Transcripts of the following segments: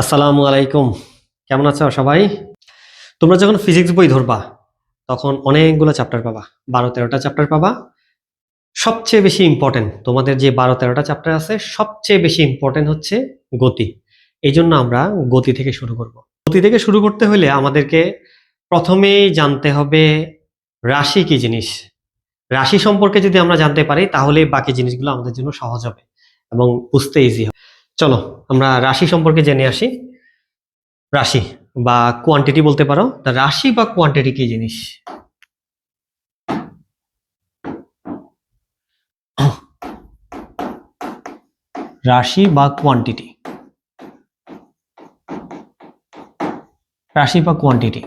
আসসালামু আলাইকুম। কেমন আছো সবাই? তোমরা যখন ফিজিক্স বই ধরবা, তখন অনেকগুলো চ্যাপ্টার পাবা। বারো তেরোটা চ্যাপ্টার পাবা। সবচেয়ে বেশি ইম্পর্টেন্ট তোমাদের যে বারো তেরোটা চ্যাপ্টার আছে, সবচেয়ে বেশি ইম্পর্টেন্ট হচ্ছে গতি। এই জন্য আমরা গতি থেকে শুরু করব। গতি থেকে শুরু করতে হলে আমাদেরকে প্রথমেই জানতে হবে রাশি কি জিনিস। রাশি সম্পর্কে যদি আমরা জানতে পারি তাহলে বাকি জিনিসগুলো আমাদের জন্য সহজ হবে এবং বুঝতে ইজি হবে। চলো, আমরা রাশি সম্পর্কে জেনে আসি। রাশি বা কোয়ান্টিটি বলতে পারো। তা রাশি বা কোয়ান্টিটি কি জিনিস? রাশি বা কোয়ান্টিটি রাশি বা কোয়ান্টিটি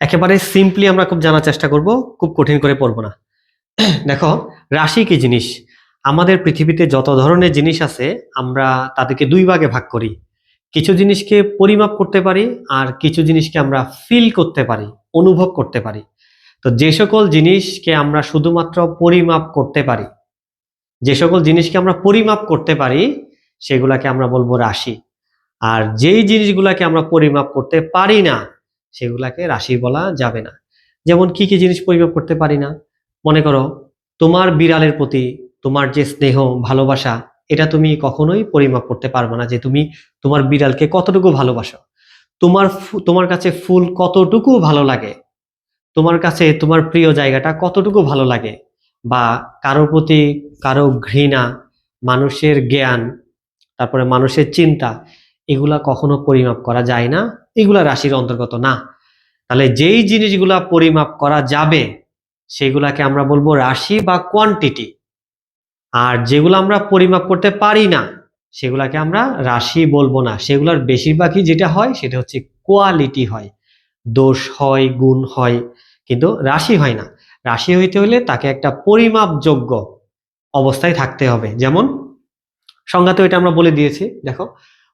একেবারে সিম্পলি আমরা খুব জানার চেষ্টা করব, খুব কঠিন করে পড়ব না। দেখো, রাশি কি জিনিস? আমাদের পৃথিবীতে যত ধরনের জিনিস আছে, আমরা তাদেরকে দুই ভাগে ভাগ করি। কিছু জিনিসকে পরিমাপ করতে পারি আর কিছু জিনিসকে আমরা ফিল করতে পারি, অনুভব করতে পারি। তো যে সকল জিনিসকে আমরা শুধুমাত্র পরিমাপ করতে পারি, যে সকল জিনিসকে আমরা পরিমাপ করতে পারি, সেগুলাকে আমরা বলব রাশি। আর যেই জিনিসগুলাকে আমরা পরিমাপ করতে পারি না, সেগুলাকে রাশি বলা যাবে না। যেমন কি কি জিনিস পরিমাপ করতে পারি না? মনে করো, তোমার বিড়ালের প্রতি তোমার যে স্নেহ, ভালোবাসা, এটা তুমি কখনোই পরিমাপ করতে পারবে না যে তুমি তোমার বিড়ালকে কতটুকু ভালোবাসো। তোমার তোমার কাছে ফুল কতটুকু ভালো লাগে? তোমার কাছে তোমার প্রিয় জায়গাটা কতটুকু ভালো লাগে? বা কারোর প্রতি কারও ঘৃণা, মানুষের জ্ঞান, তারপরে মানুষের চিন্তা, এগুলা কখনো পরিমাপ করা যায় না। এগুলা রাশির অন্তর্গত না। তাহলে যেই জিনিসগুলা পরিমাপ করা যাবে, সেগুলাকে আমরা বলব রাশি বা কোয়ান্টিটি আর যেগুলো আমরা পরিমাপ করতে পারি না, সেগুলাকে আমরা রাশি বলব না। সেগুলোর বেশিরভাগই যেটা হয়, সেটা হচ্ছে কোয়ালিটি হয়। দোষ হয়, গুণ হয়, কিন্তু রাশি হয় না। রাশি হইতে হলে তাকে একটা পরিমাপযোগ্য অবস্থায় থাকতে হবে। যেমন সংজ্ঞাতে এটা আমরা বলে দিয়েছি, দেখো,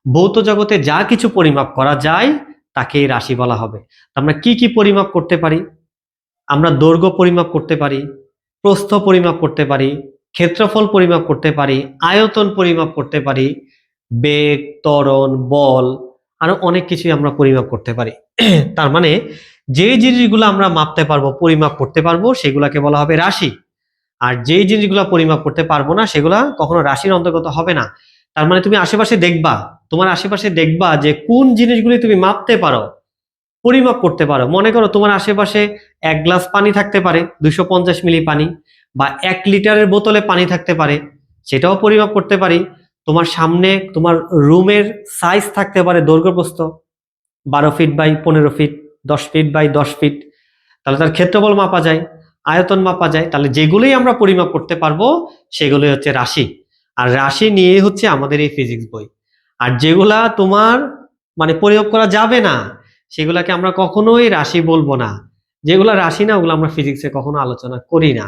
ভৌত জগতে যা কিছু পরিমাপ করা যায় তাকে রাশি বলা হবে। আমরা কি কি পরিমাপ করতে পারি? আমরা দৈর্ঘ্য পরিমাপ করতে পারি, প্রস্থ পরিমাপ করতে পারি ক্ষেত্রফল পরিমাপ করতে পারি, আয়তন পরিমাপ করতে পারি, বেগ, ত্বরণ, বল, আরও অনেক কিছুই আমরা পরিমাপ করতে পারি। তার মানে যে জিনিসগুলো আমরা মাপতে পারব, পরিমাপ করতে পারব, সেগুলাকে বলা হবে রাশি। আর যেই জিনিসগুলো পরিমাপ করতে পারব না, সেগুলা কখনো রাশির অন্তর্গত হবে না। তার মানে তুমি আশেপাশে দেখবা, তোমার আশেপাশে দেখবা যে কোন জিনিসগুলি তুমি মাপতে পারো, পরিমাপ করতে পারো। মনে করো তোমার আশেপাশে এক গ্লাস পানি থাকতে পারে, দুশো মিলি পানি। বা এক লিটারের বোতলে পানি থাকতে পারে, সেটাও পরিমাপ করতে পারি। তোমার সামনে তোমার রুমের সাইজ থাকতে পারে দৈর্ঘ্য প্রস্থ বারো ফিট বাই পনেরো ফিট দশ ফিট বাই দশ ফিট তাহলে তার ক্ষেত্রফল মাপা যায়, আয়তন মাপা যায়। তাহলে যেগুলোই আমরা পরিমাপ করতে পারব, সেগুলোই হচ্ছে রাশি। আর রাশি নিয়ে হচ্ছে আমাদের এই ফিজিক্স বই। আর যেগুলা তোমার মানে পরিমাপ করা যাবে না, সেগুলাকে আমরা কখনোই রাশি বলব না। যেগুলো রাশি না, ওগুলো আমরা ফিজিক্সে কখনো আলোচনা করি না।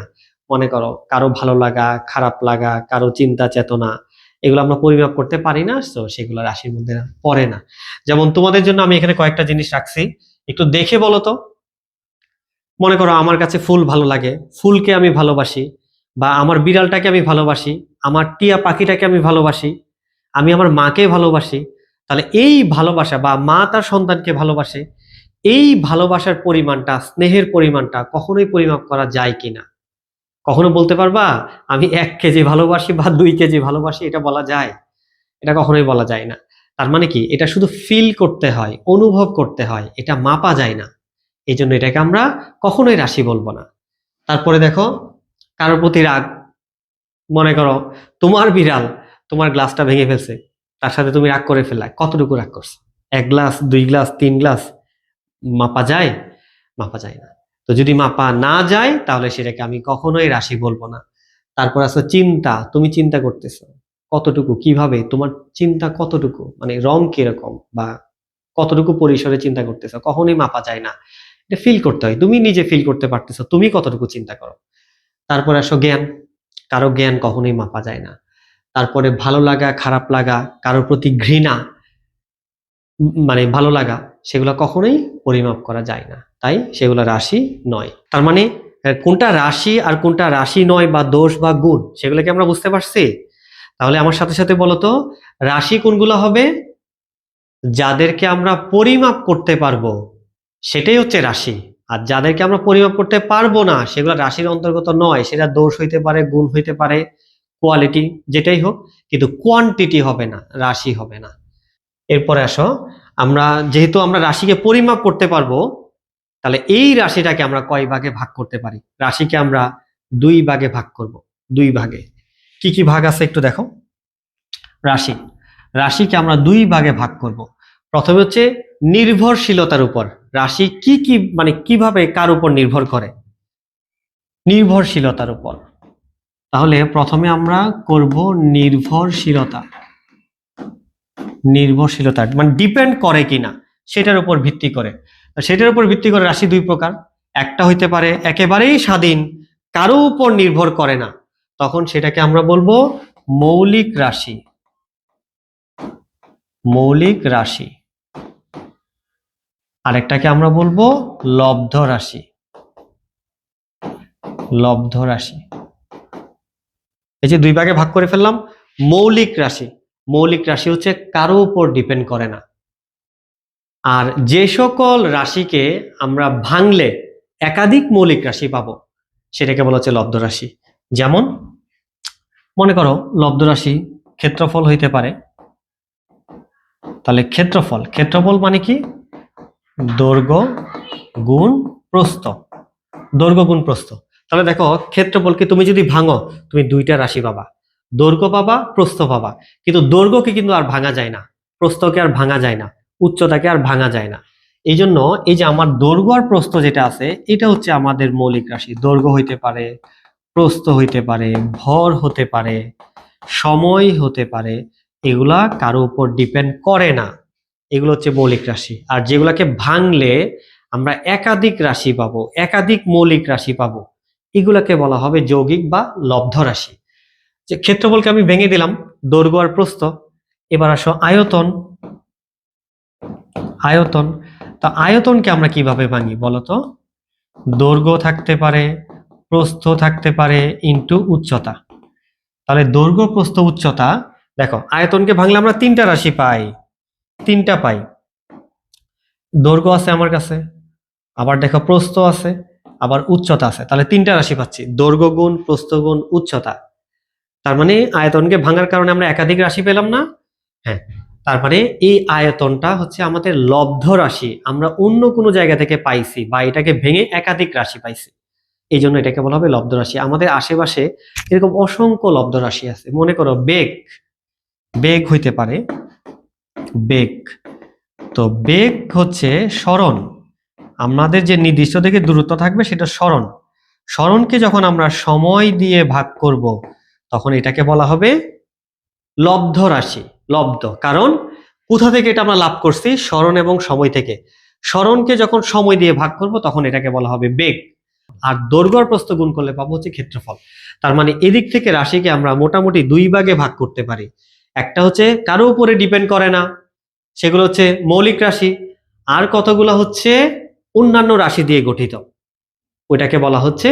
মনে করো, কারও ভালো লাগা, খারাপ লাগা, কারও চিন্তা, চেতনা, এগুলো আমরা পরিমাপ করতে পারি না তো সেগুলো রাশির মধ্যে পড়ে না। যেমন তোমাদের জন্য আমি এখানে কয়েকটা জিনিস রাখছি। একটু দেখে বলো তো। মনে করো আমার কাছে ফুল ভালো লাগে, ফুলকে আমি ভালোবাসি, বা আমার বিড়ালটাকে আমি ভালোবাসি, আমার টিয়া পাখিটাকে আমি ভালোবাসি, আমি আমার মাকে ভালোবাসি, তাহলে এই ভালোবাসা বা মা তার সন্তানকে ভালোবাসে, এই ভালোবাসার পরিমাণটা, স্নেহের পরিমাণটা কখনোই পরিমাপ করা যায় কিনা? কখনো বলতে পারবা, আমি এক কেজি ভালোবাসি বা দুই কেজি ভালোবাসি, এটা বলা যায়? এটা কখনোই বলা যায় না। তার মানে কি? এটা শুধু ফিল করতে হয়, অনুভব করতে হয়, এটা মাপা যায় না। এই জন্য এটাকে আমরা কখনোই রাশি বলব না। তারপরে দেখো, কারোর প্রতি রাগ, মনে করো, তোমার বিড়াল তোমার গ্লাসটা ভেঙে ফেলছে, তার সাথে তুমি রাগ করে ফেললা, কতটুকু রাগ করছ? এক গ্লাস দুই গ্লাস তিন গ্লাস মাপা যায়? মাপা যায় না। তো যদি মাপা না যায়, তাহলে সেটাকে আমি কখনোই রাশি বলব না। তারপর আছে চিন্তা, তুমি চিন্তা করতেছো, কতটুকু, কীভাবে, তোমার চিন্তা কতটুকু মানে রং কীরকম বা কতটুকু পরিসরে চিন্তা করতেছো, কখনোই মাপা যায় না। এটা ফিল করতে হয়, তুমি নিজে ফিল করতে পারতেছো, তুমি কতটুকু চিন্তা করো। তারপরে আসো জ্ঞান, কারও জ্ঞান কখনোই মাপা যায় না। তারপরে ভালো লাগা, খারাপ লাগা, কারোর প্রতি ঘৃণা মানে ভালো লাগা সেগুলো কখনোই পরিমাপ করা যায় না। তাই সেগুলো রাশি নয়। তার মানে কোনটা রাশি আর কোনটা রাশি নয় বা দোষ বা গুণ, সেগুলোকে আমরা বুঝতে পারছি? তাহলে আমার সাথে সাথে বলতো রাশি কোনগুলো হবে? যাদেরকে আমরা পরিমাপ করতে পারব, সেটাই হচ্ছে রাশি। আর যাদেরকে আমরা পরিমাপ করতে পারব না, সেগুলো রাশির অন্তর্গত নয়। সেটা দোষ হইতে পারে, গুণ হইতে পারে কোয়ালিটি যেটাই হোক, কিন্তু কোয়ান্টিটি হবে না, রাশি হবে না। এরপরে আসো আমরা, যেহেতু আমরা রাশিকে পরিমাপ করতে পারব, তাহলে এই রাশিটাকে আমরা কয় ভাগে ভাগ করতে পারি? রাশিকে আমরা দুই ভাগে ভাগ করব। দুই ভাগে। কি কি ভাগ আছে একটু দেখো। রাশি। রাশিকে আমরা দুই ভাগে ভাগ করব। প্রথমে হচ্ছে নির্ভরশীলতার উপর। রাশি কি কি মানে কীভাবে কার উপর নির্ভর করে? নির্ভরশীলতার উপর। তাহলে প্রথমে আমরা করব নির্ভরশীলতা। নির্ভরশীলতা মানে ডিপেন্ড করে কিনা, সেটার উপর ভিত্তি করে। সেটার উপর ভিত্তি করে রাশি দুই প্রকার। একটা হইতে পারে একেবারেই স্বাধীন, কারও উপর নির্ভর করে না। তখন সেটাকে আমরা বলব মৌলিক রাশি। মৌলিক রাশি। আরেকটাকে আমরা বলব লব্ধ রাশি। লব্ধ রাশি। এই যে দুই ভাগে ভাগ করে ফেললাম, মৌলিক রাশি। মৌলিক রাশি হচ্ছে কারও উপর ডিপেন্ড করে না। আর যে সকল রাশিকে আমরা ভাঙলে একাধিক মৌলিক রাশি পাবো, সেটাকে বলা হচ্ছে লব্ধ রাশি। যেমন, মনে করো লব্ধ রাশি ক্ষেত্রফল হইতে পারে। তাহলে ক্ষেত্রফল ক্ষেত্রফল মানে কি? দৈর্ঘ্য গুণ প্রস্থ। দৈর্ঘ্য গুণ প্রস্থ। তাহলে দেখো ক্ষেত্রফলকে তুমি যদি ভাঙো, তুমি দুইটা রাশি পাবা। দৈর্ঘ্য পাবা, প্রস্থ পাবা। কিন্তু দৈর্ঘ্যকে কিন্তু আর ভাঙা যায় না। প্রস্থকে আর ভাঙা যায় না। উচ্চতাকে আর ভাঙা যায় না। এই জন্য এই যে আমার দৈর্ঘ্য আর প্রস্থ যেটা আছে, এটা হচ্ছে আমাদের মৌলিক রাশি। দৈর্ঘ্য হইতে পারে, প্রস্থ হইতে পারে, ভর হতে পারে, সময় হতে পারে, এগুলা কারও উপর ডিপেন্ড করে না। এগুলো হচ্ছে মৌলিক রাশি। আর যেগুলাকে ভাঙলে আমরা একাধিক রাশি পাবো, একাধিক মৌলিক রাশি পাবো। এগুলাকে বলা হবে যৌগিক বা লব্ধ রাশি। যে ক্ষেত্রফলকে আমি ভেঙে দিলাম, দৈর্ঘ্য আর প্রস্থ। এবার আসো আয়তন। আয়তন, তা আয়তনকে আমরা কীভাবে ভাঙি বলতো দৈর্ঘ্য থাকতে পারে, প্রস্থ থাকতে পারে ইন্টু উচ্চতা। তাহলে দৈর্ঘ্য, প্রস্থ, উচ্চতা, দেখো আয়তনকে ভাঙলে আমরা তিনটা রাশি পাই। তিনটা পাই। দৈর্ঘ্য আছে আমার কাছে, আবার দেখো প্রস্থ আছে, আবার উচ্চতা আছে। তাহলে তিনটা রাশি পাচ্ছি, দৈর্ঘ্য গুণ, প্রস্থ গুণ, উচ্চতা। তার মানে আয়তনকে ভাঙার কারণে আমরা একাধিক রাশি পেলাম না? হ্যাঁ। তারপরে এই আয়তনটা হচ্ছে আমাদের লব্ধ রাশি। আমরা অন্য কোনো জায়গা থেকে পাইছি বা এটাকে ভেঙে একাধিক রাশি পাইছি। এই জন্য এটাকে বলা হবে লব্ধ রাশি। আমাদের আশেপাশে এরকম অসংখ্য লব্ধ রাশি আছে। মনে করো বেগ বেগ হইতে পারে, বেগ। তো বেগ হচ্ছে স্মরণ। আমাদের যে নির্দিষ্ট থেকে দূরত্ব থাকবে সেটা স্মরণ। স্মরণকে যখন আমরা সময় দিয়ে ভাগ করব তখন এটাকে বলা হবে লব্ধ রাশি, লব্ধ। কারণ কোথা থেকে এটা আমরা লাভ করছি? স্মরণ এবং সময় থেকে। স্মরণকে যখন সময় দিয়ে ভাগ করব, তখন এটাকে বলা হবে বেগ। আর দৈর্ঘ্য প্রস্থ গুণ করলে পাবো হচ্ছে ক্ষেত্রফল। তার মানে এদিক থেকে রাশিকে আমরা মোটামুটি দুই ভাগে ভাগ করতে পারি। একটা হচ্ছে কারও উপরে ডিপেন্ড করে না, সেগুলো হচ্ছে মৌলিক রাশি, আর কতগুলো হচ্ছে অন্যান্য রাশি দিয়ে গঠিত। ওইটাকে বলা হচ্ছে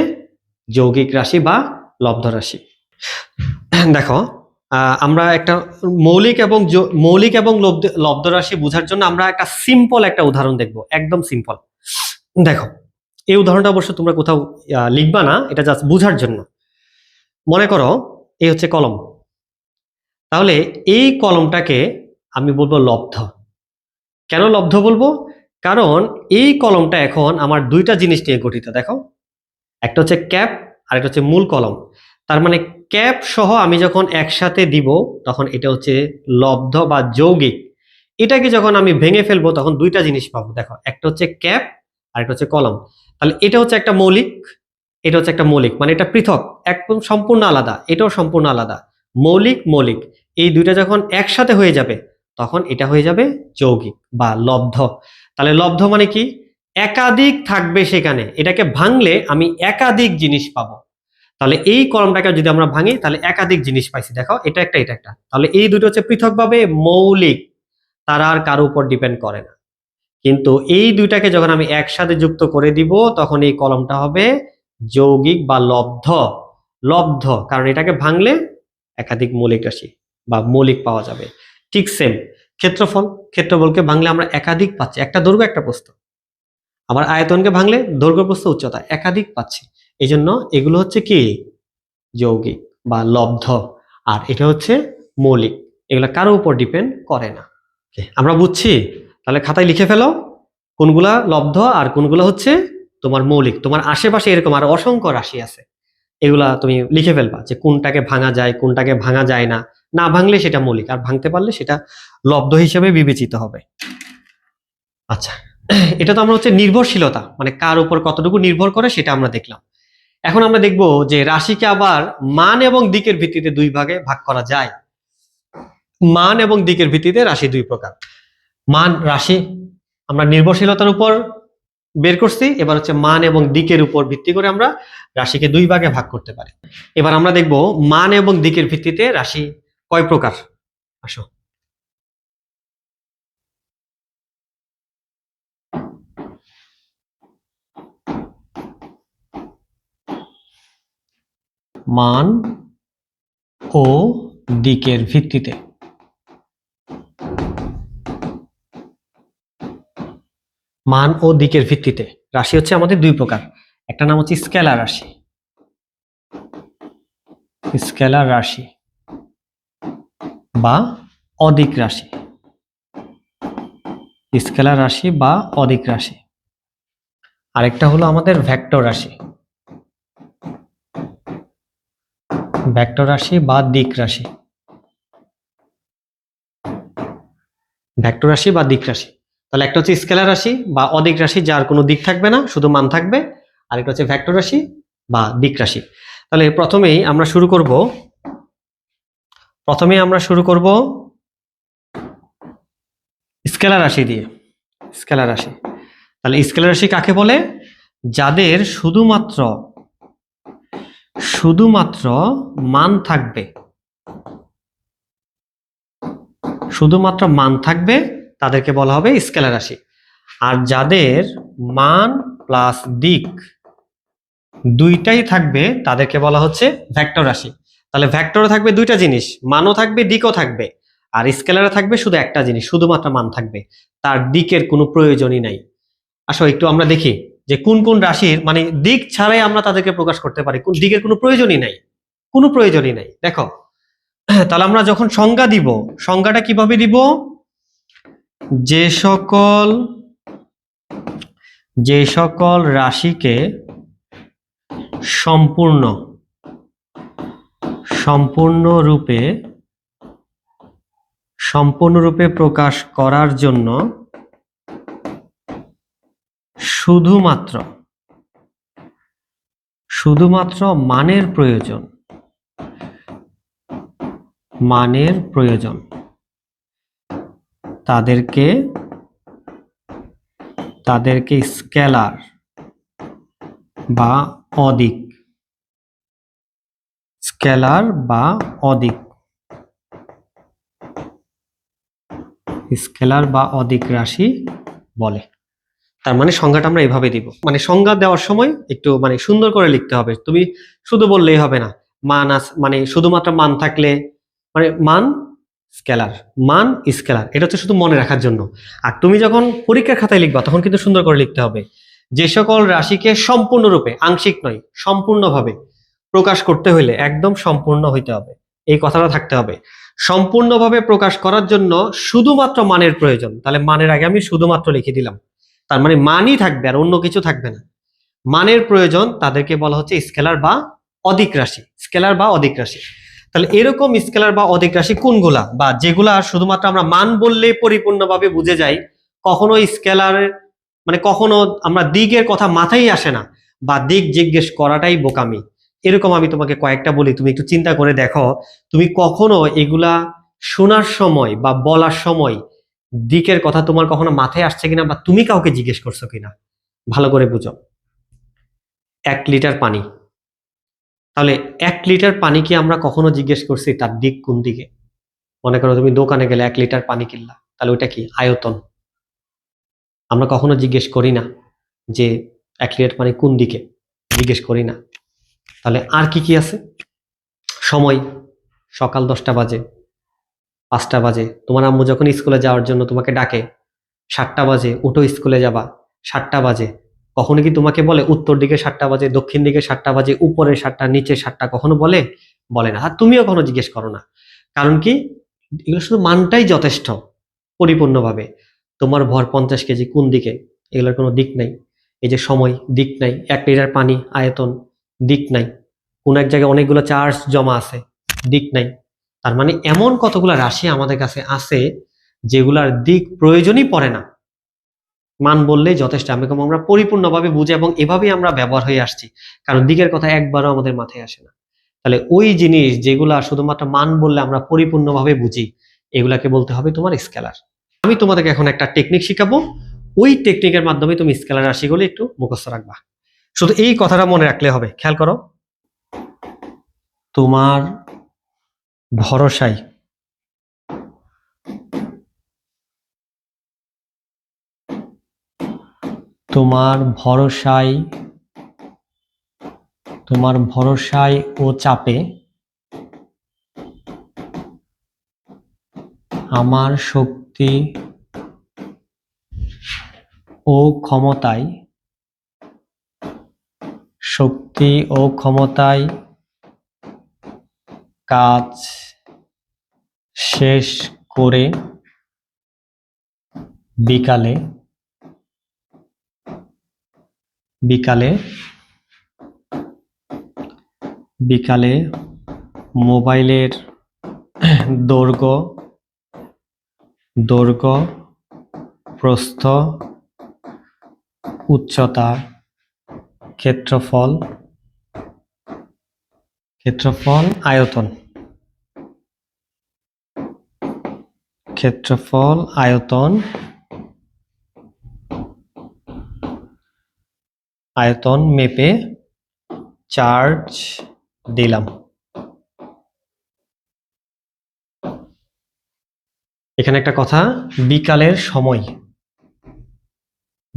যৌগিক রাশি বা লব্ধ রাশি। দেখো আমরা একটা মৌলিক এবং মৌলিক এবং লব্ধ- রাশি বোঝার জন্য আমরা একটা সিম্পল একটা উদাহরণ দেখব, একদম সিম্পল দেখো, এই উদাহরণটা অবশ্য তোমরা কোথাও লিখবা না, এটা জাস্ট বোঝার জন্য। মনে করো, এই হচ্ছে কলম। তাহলে এই কলমটাকে আমি বলব লব্ধ। কেন লব্ধ বলব? কারণ এই কলমটা এখন আমার দুইটা জিনিস নিয়ে গঠিত, দেখো। একটা হচ্ছে ক্যাপ আর একটা হচ্ছে মূল কলম। তার মানে ক্যাপ সহ আমি যখন একসাথে দিব, তখন এটা হচ্ছে লব্ধ বা যৌগিক। এটাকে যখন আমি ভেঙে ফেলব, তখন দুইটা জিনিস পাবো। দেখো, একটা হচ্ছে ক্যাপ আর একটা হচ্ছে কলম। তাহলে এটা হচ্ছে একটা মৌলিক, এটা হচ্ছে একটা মৌলিক মানে এটা পৃথক, একদম সম্পূর্ণ আলাদা, এটাও সম্পূর্ণ আলাদা। মৌলিক মৌলিক, এই দুইটা যখন একসাথে হয়ে যাবে, তখন এটা হয়ে যাবে যৌগিক বা লব্ধ। তাহলে লব্ধ মানে কি? একাধিক থাকবে সেখানে। এটাকে ভাঙলে আমি একাধিক জিনিস পাবো। তাহলে এই কলমটাকে যদি আমরা ভাঙি, তাহলে একাধিক জিনিস পাইছি। দেখো, এটা একটা এটা একটা। তাহলে এই দুটো হচ্ছে পৃথকভাবে মৌলিক, তারা আর কারও উপর ডিপেন্ড করে না। কিন্তু এই দুইটাকে যখন আমি একসাথে যুক্ত করে দিব, তখন এই কলমটা হবে যৌগিক বা লব্ধ। লব্ধ, কারণ এটাকে ভাঙলে একাধিক মৌলিক রাশি বা মৌলিক পাওয়া যাবে। ঠিক সেম ক্ষেত্রফল, ক্ষেত্রফলকে ভাঙলে আমরা একাধিক পাচ্ছি। একটা দৈর্ঘ্য, একটা প্রস্থ। আবার আয়তনকে ভাঙলে দৈর্ঘ্য, প্রস্থ, উচ্চতা একাধিক পাচ্ছি। এই জন্য এগুলো হচ্ছে কি? যৌগিক বা লব্ধ। আর এটা হচ্ছে মৌলিক। এগুলো কারও উপর ডিপেন্ড করে না। আমরা বুঝছি? তাহলে খাতায় লিখে ফেলো। কোনগুলা লব্ধ আর কোনগুলো হচ্ছে তোমার মৌলিক? তোমার আশেপাশে এরকম আর অসংখ্য রাশি আছে। এগুলা তুমি লিখে ফেলবা যে কোনটাকে ভাঙা যায়, কোনটাকে ভাঙা যায় না। না ভাঙলে সেটা মৌলিক, আর ভাঙতে পারলে সেটা লব্ধ হিসেবে বিবেচিত হবে। আচ্ছা এটা তো আমরা হচ্ছে নির্ভরশীলতা মানে কার উপর কতটুকু নির্ভর করে সেটা আমরা দেখলাম। এখন আমরা দেখব যে রাশিকে আবার মান এবং দিকের ভিত্তিতে দুই ভাগে ভাগ করা যায়। মান এবং দিকের ভিত্তিতে রাশি দুই প্রকার। মান, রাশি, আমরা নির্ভরশীলতার উপর বের করছি। এবার হচ্ছে মান এবং দিকের উপর ভিত্তি করে আমরা রাশিকে দুই ভাগে ভাগ করতে পারি। এবার আমরা দেখব মান এবং দিকের ভিত্তিতে রাশি কয় প্রকার? আসো। মান ও দিকের ভিত্তিতে। মান ও দিকের ভিত্তিতে। রাশি হচ্ছে আমাদের দুই প্রকার। একটা নাম হচ্ছে স্কেলার রাশি। স্কেলার রাশি বা অদিক রাশি। স্কেলার রাশি বা অদিক রাশি। আরেকটা হলো আমাদের ভেক্টর রাশি। ভেক্টর রাশি বা দিক রাশি। ভেক্টর রাশি বা দিক রাশি। তাহলে একটা হচ্ছে স্কেলার রাশি বা অদিক রাশি, যার কোনো দিক থাকবে না, শুধু মান থাকবে। আর একটা হচ্ছে ভেক্টর রাশি বা দিক রাশি। তাহলে প্রথমেই আমরা শুরু করব। প্রথমে আমরা শুরু করব স্কেলার রাশি দিয়ে। স্কেলার রাশি। তাহলে স্কেলার রাশি কাকে বলে? যাদের শুধুমাত্র শুধুমাত্র মান থাকবে। শুধুমাত্র মান থাকবে, তাদেরকে বলা হবে স্কেলার রাশি। আর যাদের মান প্লাস দিক দুইটাই থাকবে, তাদেরকে বলা হচ্ছে ভ্যাক্টর রাশি। তাহলে ভেক্টরে থাকবে দুইটা জিনিস, মানও থাকবে, দিকও থাকবে। আর স্কেলারে থাকবে শুধু একটা জিনিস, শুধুমাত্র মান থাকবে। তার দিকের কোনো প্রয়োজনই নাই। আসো একটু আমরা দেখি। যে কোন কোন রাশির মানে দিক ছাড়াই আমরা তাদেরকে প্রকাশ করতে পারি। কোন দিকের কোনো প্রয়োজনই নাই। কোনো প্রয়োজনই নাই। দেখো, তাহলে আমরা যখন সংজ্ঞা দিব, সংজ্ঞাটা কীভাবে দিব? যে সকল যে সকল রাশিকে সম্পূর্ণ, সম্পূর্ণরূপে সম্পূর্ণরূপে প্রকাশ করার জন্য শুধুমাত্র শুধুমাত্র মানের প্রয়োজন মানের প্রয়োজন। তাদেরকে তাদেরকে স্কেলার বা অদিক স্কেলার বা অদিক স্কেলার বা অদিক রাশি বলে। তার মানে সংজ্ঞাটা আমরা এভাবে দিব। মানে সংজ্ঞা দেওয়ার সময় একটু মানে সুন্দর করে লিখতে হবে। তুমি শুধু বললেই হবে না। মান মানে শুধুমাত্র মান থাকলে মানে মান স্কেলার মান স্কেলার, এটা হচ্ছে শুধু মনে রাখার জন্য। আর তুমি যখন পরীক্ষার খাতায় লিখবা, তখন কিন্তু সুন্দর করে লিখতে হবে। যে সকল রাশিকে সম্পূর্ণরূপে, আংশিক নয়, সম্পূর্ণভাবে প্রকাশ করতে হলে একদম সম্পূর্ণ হইতে হবে। এই কথাটা থাকতে হবে। সম্পূর্ণভাবে প্রকাশ করার জন্য শুধুমাত্র মানের প্রয়োজন। তাহলে মানের আগে আমি শুধুমাত্র লিখে দিলাম। তার মানে মানই থাকবে আর অন্য কিছু থাকবে না। মানের প্রয়োজন তাদেরকে বলা হচ্ছে স্কেলার বা অধিক রাশি। স্কেলার বা অধিক রাশি। তাহলে এরকম স্কেলার বা অধিক রাশি কোনগুলা? বা যেগুলা শুধুমাত্র আমরা মান বললে পরিপূর্ণভাবে বুঝে যাই, কখনো স্কেলার মানে কখনো আমরা দিকের কথা মাথায় আসে না, বা দিক জিজ্ঞেস করাটাই বোকামি। এরকম আমি তোমাকে কয়েকটা বলি, তুমি একটু চিন্তা করে দেখো। তুমি কখনো এগুলা শোনার সময় বা বলার সময় দিকের কথা তোমার কখনো মাথায় আসছে কিনা বা তুমি কাউকে জিজ্ঞেস করছ কিনা? ভালো করে বুঝো। এক লিটার পানি। তাহলে এক লিটার পানি কি আমরা কখনো জিজ্ঞেস করছি তার দিক কোন দিকে? মনে করো তুমি দোকানে গেলে এক লিটার পানি কিনলা, তাহলে ওইটা কি আয়তন? আমরা কখনো জিজ্ঞেস করি না যে এক লিটার পানি কোন দিকে? জিজ্ঞেস করি না। তাহলে আর কি কি আছে? সময়। সকাল দশটা বাজে। পাঁচটা বাজে। তোমার আম্মু যখন স্কুলে যাওয়ার জন্য তোমাকে ডাকে, সাতটা বাজে, উঠো স্কুলে যাবা, সাতটা বাজে। কখনো কি তোমাকে বলে উত্তর দিকে সাতটা বাজে, দক্ষিণ দিকে সাতটা বাজে, উপরে সাতটা, নিচে সাতটা? কখনো বলে? বলে না। আর তুমিও কখনো জিজ্ঞেস করো না। কারণ কি? এগুলো শুধু মানটাই যথেষ্ট পরিপূর্ণভাবে। তোমার ভর পঞ্চাশ কেজি কোন দিকে? এগুলোর কোনো দিক নাই। এই যে সময়, দিক নাই। এক লিটার পানি, আয়তন, দিক নাই। কোন এক জায়গায় অনেকগুলো চার্জ জমা আছে, দিক নাই। তার মানে এমন কতগুলো রাশি আমাদের কাছে আছে যেগুলার দিক প্রয়োজনই পড়ে না। মান বললেই যথেষ্ট। আমি আমরা পরিপূর্ণভাবে বুঝে এবং এভাবেই আমরা ব্যবহার হয়ে আসছি। কারণ দিকের কথা একবারও আমাদের মাথায় আসে না। তাহলে ওই জিনিস যেগুলা শুধুমাত্র মান বললে আমরা পরিপূর্ণভাবে বুঝি, এগুলাকে বলতে হবে তোমার স্কেলার। আমি তোমাদেরকে এখন একটা টেকনিক শিখাবো। ওই টেকনিকের মাধ্যমে তুমি স্কেলার রাশিগুলো একটু মুখস্থ রাখবা। শুধু এই কথাটা মনে রাখলে হবে। খেয়াল করো। তোমার ভরসায়। তোমার ভরসায় তোমার ভরসায় ও চাপে আমার শক্তি ও ক্ষমতায় শক্তি ও ক্ষমতায় কাজ শেষ করে বিকালে বিকালে বিকালে মোবাইলের দৈর্ঘ্য দৈর্ঘ্য প্রস্থ উচ্চতা ক্ষেত্রফল ক্ষেত্রফল আয়তন। ক্ষেত্রফল আয়তন আয়তন মেপে চার্জ দিলাম। এখানে একটা কথা, বিকালের সময়।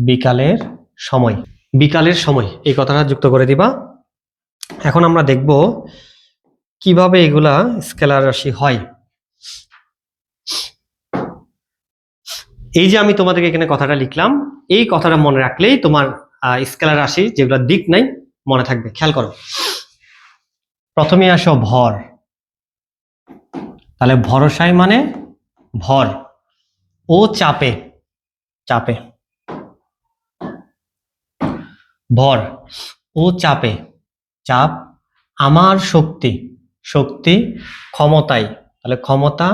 বিকালের সময়। বিকালের সময়, এই কথাটা যুক্ত করে দিবা। এখন আমরা দেখব কীভাবে এগুলা স্কেলার রাশি হয়। এই যে আমি তোমাদেরকে এখানে কথাটা লিখলাম, এই কথাটা মনে রাখলেই তোমার স্কেলার রাশি যেগুলো দিক নাই, মনে থাকবে। খেয়াল করো। প্রথমে আসো ভর। তাহলে ভরসায় মানে ভর। ও চাপে। চাপে। ভর। ও চাপে। চাপ, আমার শক্তি শক্তি ক্ষমতায় তাহলে ক্ষমতা,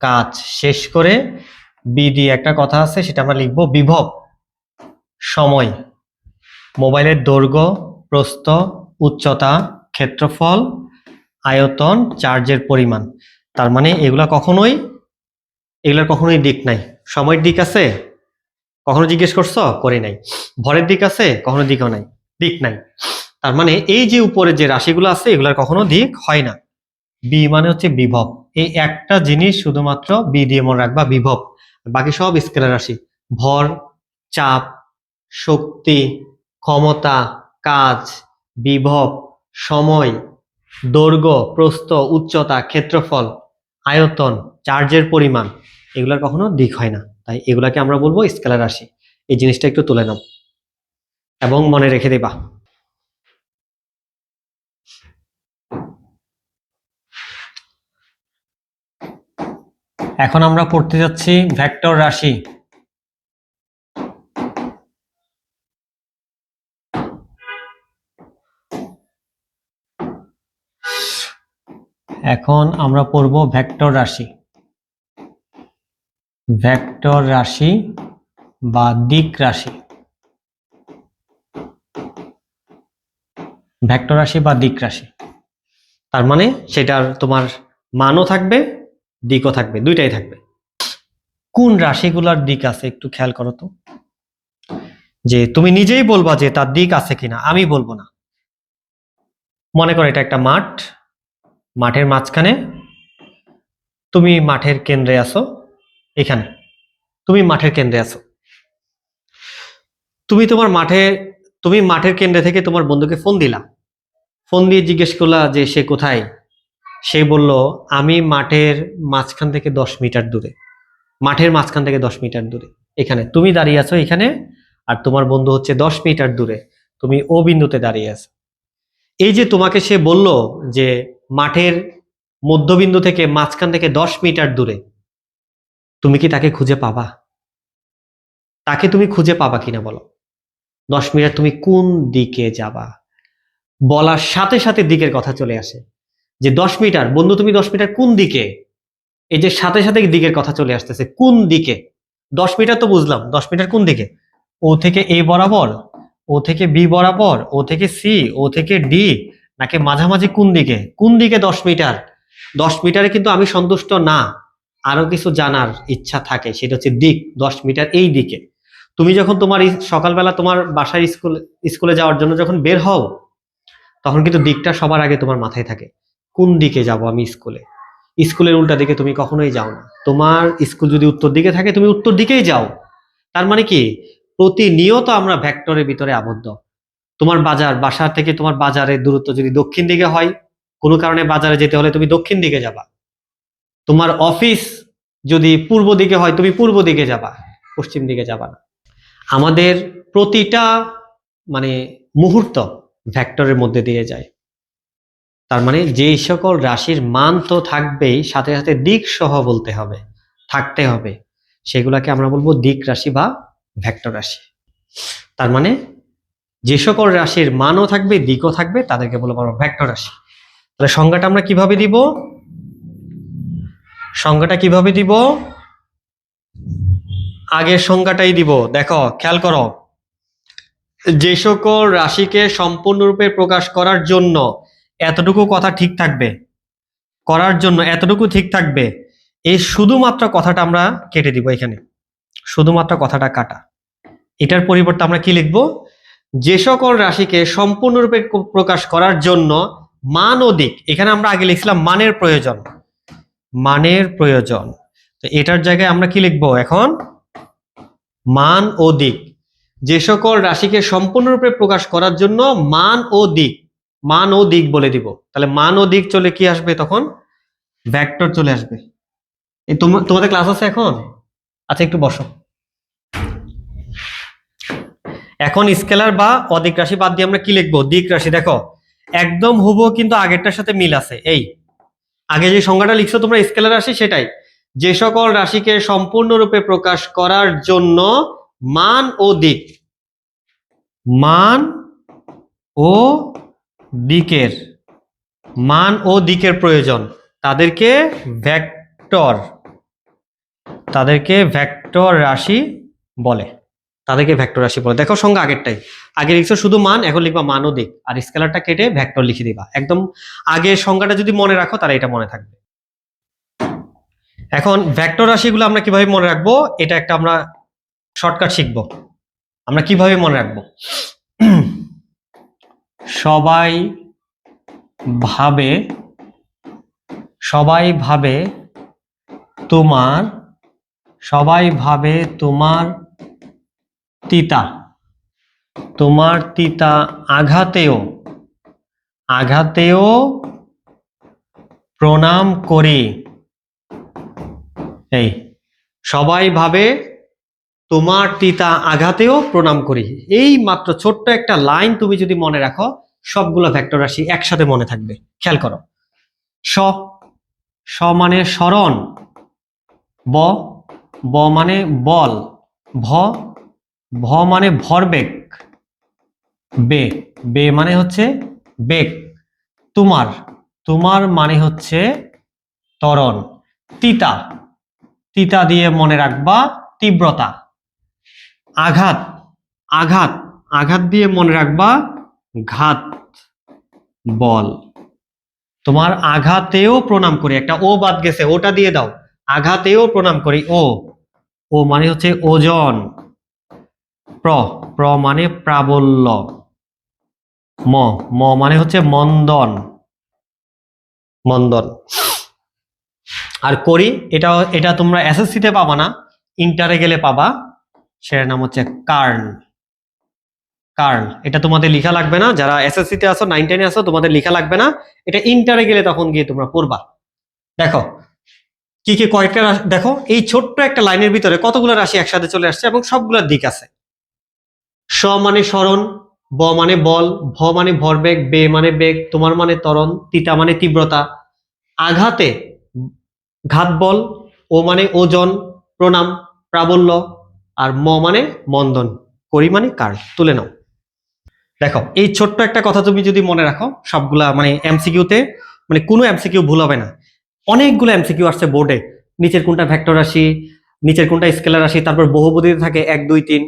কাজ। শেষ করে বি দিয়ে একটা কথা আছে, সেটা আমরা লিখব বিভব, সময়। মোবাইলের দৈর্ঘ্য, প্রস্থ, উচ্চতা, ক্ষেত্রফল, আয়তন, চার্জের পরিমাণ। তার মানে এগুলা কখনোই, এগুলার কখনোই দিক নাই। সময়ের দিক আছে, কখনো জিজ্ঞেস করছ? করে নাই। ভরের দিক আছে, কখনো দিকও নাই। দিক নাই। তার মানে এই যে উপরে যে রাশিগুলো আছে, এগুলার কখনো দিক হয় না। বি মানে হচ্ছে বিভব। এই একটা জিনিস শুধুমাত্র বি দিয়ে মনে রাখবা বিভব। বাকি সব স্কেলার রাশি। ভর, চাপ, শক্তি, ক্ষমতা, কাজ, বিভব, সময়, দৈর্ঘ্য, প্রস্থ, উচ্চতা, ক্ষেত্রফল, আয়তন, চার্জের পরিমাণ। এগুলার কখনো দিক হয় না। তাই এগুলাকে আমরা বলব স্কেলার রাশি। এই জিনিসটা একটু তুলে নাও। এবং মনে রেখে দিবা। এখন আমরা পড়তে যাচ্ছি ভেক্টর রাশি। এখন আমরা পড়ব ভেক্টর রাশি। ভেক্টর রাশি বা দিক রাশি। ভেক্টর রাশি বা দিক রাশি। তার মানে সেটার তোমার মানও থাকবে দিকও থাকবে, দুইটাই থাকবে। কোন রাশিগুলার দিক আছে একটু খেয়াল করো তো। যে তুমি নিজেই বলবা যে তার দিক আছে কিনা, আমি বলব না। মনে করো এটা একটা মাঠ, মাঠের মাঝখানে তুমি মাঠের কেন্দ্রে আছো, এখানে। তুমি মাঠের কেন্দ্রে আছো। তুমি তোমার মাঠে, তুমি মাঠের কেন্দ্রে থেকে তোমার বন্ধুকে ফোন দিলা। ফোন দিয়ে জিজ্ঞেস করলা যে সে কোথায়? সে বলল, আমি মাঠের মাঝখান থেকে দশ মিটার দূরে, মাঠের মাঝখান থেকে দশ মিটার দূরে, এখানে। তুমি দাঁড়িয়ে আছো এখানে, আর তোমার বন্ধু হচ্ছে দশ মিটার দূরে, তুমি ও বিন্দুতে দাঁড়িয়ে আছো। এই যে তোমাকে সে বলল যে মাঠের মধ্যবিন্দু থেকে মাঝখান থেকে দশ মিটার দূরে, তুমি কি তাকে খুঁজে পাবা? তাকে তুমি খুঁজে পাবা কিনা বলো? দশ মিটার তুমি কোন দিকে যাবা? বলার সাথে সাথে দিকের কথা চলে আসে। যে দশ মিটার, বন্ধু তুমি দশ মিটার কোন দিকে? এই যে সাথে সাথে দিকের কথা চলে আসতেছে, কোন দিকে? দশ মিটার তো বুঝলাম, দশ মিটার কোন দিকে? ও থেকে এ বরাবর, ও থেকে বি বরাবর, ও থেকে সি, ও থেকে ডি, নাকি মাঝামাঝি কোন দিকে? কোন দিকে দশ মিটার? দশ মিটারে কিন্তু আমি সন্তুষ্ট না, আরও কিছু জানার ইচ্ছা থাকে, সেটা হচ্ছে দিক, দশ মিটার এই দিকে। তুমি যখন তোমার সকালবেলা তোমার বাসার স্কুল, স্কুলে যাওয়ার জন্য যখন বের হও, তখন কিন্তু দিকটা সবার আগে তোমার মাথায় থাকে। কোন দিকে যাব আমি স্কুলে? স্কুলের উল্টা দিকে তুমি কখনোই যাও না। তোমার স্কুল যদি উত্তর দিকে থাকে, তুমি উত্তর দিকেই যাও। তার মানে কি? প্রতিনিয়ত আমরা ভ্যাক্টরের ভিতরে আবদ্ধ। তোমার বাজার বাসা থেকে তোমার বাজারের দূরত্ব যদি দক্ষিণ দিকে হয়, কোনো কারণে বাজারে যেতে হলে তুমি দক্ষিণ দিকে যাবা। তোমার অফিস যদি পূর্ব দিকে হয়, তুমি পূর্ব দিকে যাবা, পশ্চিম দিকে যাবা না। আমাদের প্রতিটা মানে মুহূর্ত ভ্যাক্টরের মধ্যে দিয়ে যায়। তার মানে যেই সকল রাশির মান তো থাকবেই, সাথে সাথে দিক সহ বলতে হবে, থাকতে হবে। সেগুলাকে আমরা বলব দিক রাশি বা ভেক্টর রাশি। তার মানে যে সকল রাশির মানও থাকবে, দিকও থাকবে, তাদেরকে বলব আমরা ভেক্টর রাশি। তাহলে সংজ্ঞাটা আমরা কীভাবে দিব? সংজ্ঞাটা কীভাবে দিব? আগের সংজ্ঞাটাই দিব। দেখো, খেয়াল করো। যে সকল রাশিকে সম্পূর্ণরূপে প্রকাশ করার জন্য এতটুকু কথা ঠিক থাকবে? করার জন্য এতটুকু ঠিক থাকবে? এই শুধুমাত্র কথাটা আমরা কেটে দিব এখানে। শুধুমাত্র কথাটা কাটা। এটার পরিবর্তে আমরা কি লিখব? যে সকল রাশিকে সম্পূর্ণরূপে প্রকাশ করার জন্য মান ও দিক। এখানে আমরা আগে লিখছিলাম মানের প্রয়োজন। মানের প্রয়োজন। তো এটার জায়গায় আমরা কি লিখব এখন? মান ও দিক। যে সকল রাশিকে সম্পূর্ণরূপে প্রকাশ করার জন্য মান ও দিক। মান ও দিক বলে দিব। তাহলে মান ও দিক চলে কি আসবে তখন? ভেক্টর চলে আসবে। এই তোম- তোমাদের ক্লাস আছে এখন? আচ্ছা একটু বসো। এখন স্কেলার বা অদিক রাশি বাদ দিয়ে আমরা কি লিখব? দিক রাশি, দেখো। একদম হুবহু কিন্তু আগেরটার সাথে মিল আছে। এই, আগে যে সংজ্ঞাটা লিখছো তোমরা স্কেলার রাশি, সেটাই। যে সকল রাশিকে সম্পূর্ণরূপে প্রকাশ করার জন্য মান ও দিক। মান ও দিকের মান ও দিকের প্রয়োজন। তাদেরকে ভেক্টর তাদেরকে ভেক্টর রাশি বলে। তাদেরকে ভেক্টর রাশি বলে। দেখো সঙ্গে আগেরটাই। আগে লিখছো শুধু মান, এখন লিখবা মান ও দিক। আর স্কেলারটা কেটে ভেক্টর লিখে দিবা। একদম আগের সংজ্ঞাটা যদি মনে রাখো, তাহলে এটা মনে থাকবে। এখন ভেক্টর রাশিগুলো আমরা কীভাবে মনে রাখব? এটা একটা আমরা শর্টকাট শিখব। আমরা কীভাবে মনে রাখব? সবাই ভাবে সবাই ভাবে তোমার, সবাই ভাবে তোমার তিতা। তোমার তিতা আঘাতেও আঘাতেও প্রণাম করি। এই, সবাই ভাবে তোমার তিতা আঘাতেও প্রণাম করি। এই মাত্র ছোট্ট একটা লাইন তুমি যদি মনে রাখো, সবগুলো ভেক্টর রাশি একসাথে মনে থাকবে। খেয়াল করো। স স মানে স্মরণ, ব ব মানে বল, ভ ভ মানে ভরবেগ, বে বে মানে হচ্ছে বেগ। তোমার তোমার মানে হচ্ছে তরণ তিতা তিতা দিয়ে মনে রাখবা তীব্রতা। আঘাত আঘাত আঘাত দিয়ে মনে রাখবা ঘাত, বল। তোমার আঘাতেও প্রণাম করি, একটা ও বাদ গেছে, ওটা দিয়ে দাও। আঘাতেও প্রণাম করি, ও। ও মানে হচ্ছে ওজন। প্র প্র মানে প্রাবল্য। ম ম মানে হচ্ছে মন্দন। মন্দন। আর করি, এটা এটা তোমরা এসএসসিতে পাবা না ইন্টারে গেলে পাবা। সেটার নাম হচ্ছে কার্ন কার্ন এটা তোমাদের লেখা লাগবে না। যারা এসএসসি তে আসো নাইন টেনে আসো তোমাদের লেখা লাগবে না। এটা ইন্টারে গেলে তখন গিয়ে তোমরা পড়বা। দেখো, কি কি কয়েকটা দেখো, এই ছোট্ট একটা লাইনের ভিতরে কতগুলো রাশি একসাথে চলে আসছে এবং সবগুলোর দিক আছে। স মানে স্মরণ, ব মানে বল, ভ মানে ভরবেগ, বে মানে বেগ, তোমার মানে ত্বরণ, তিতা মানে তীব্রতা। আঘাতে ঘাত বল, ও মানে ওজন, প্রণাম, প্রাবল্য আর ম মানে মন্দন, করি মানে কার? তুলে নাও। দেখো, এই ছোট্ট একটা কথা তুমি যদি মনে রাখো, সবগুলা মানে এমসিকিউতে মানে কোনো এমসিকিউ ভুল হবে না। অনেকগুলো এমসিকিউ আসছে বোর্ডে নিচের কোনটা ভেক্টর রাশি, নিচের কোনটা স্কেলার রাশি, তারপর বহুপদীতে থাকে এক, দুই, তিন।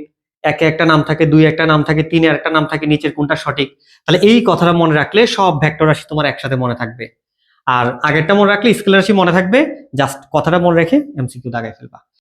একে একটা নাম থাকে দুই, একটা নাম থাকে তিনে একটা নাম থাকে নিচের কোনটা সঠিক। তাহলে এই কথাটা মনে রাখলে সব ভেক্টর রাশি তোমার একসাথে মনে থাকবে। আর আগেরটা মনে রাখলে স্কেলার রাশি মনে থাকবে জাস্ট কথাটা মনে রেখে এমসিকিউ দাগাই ফেলবা।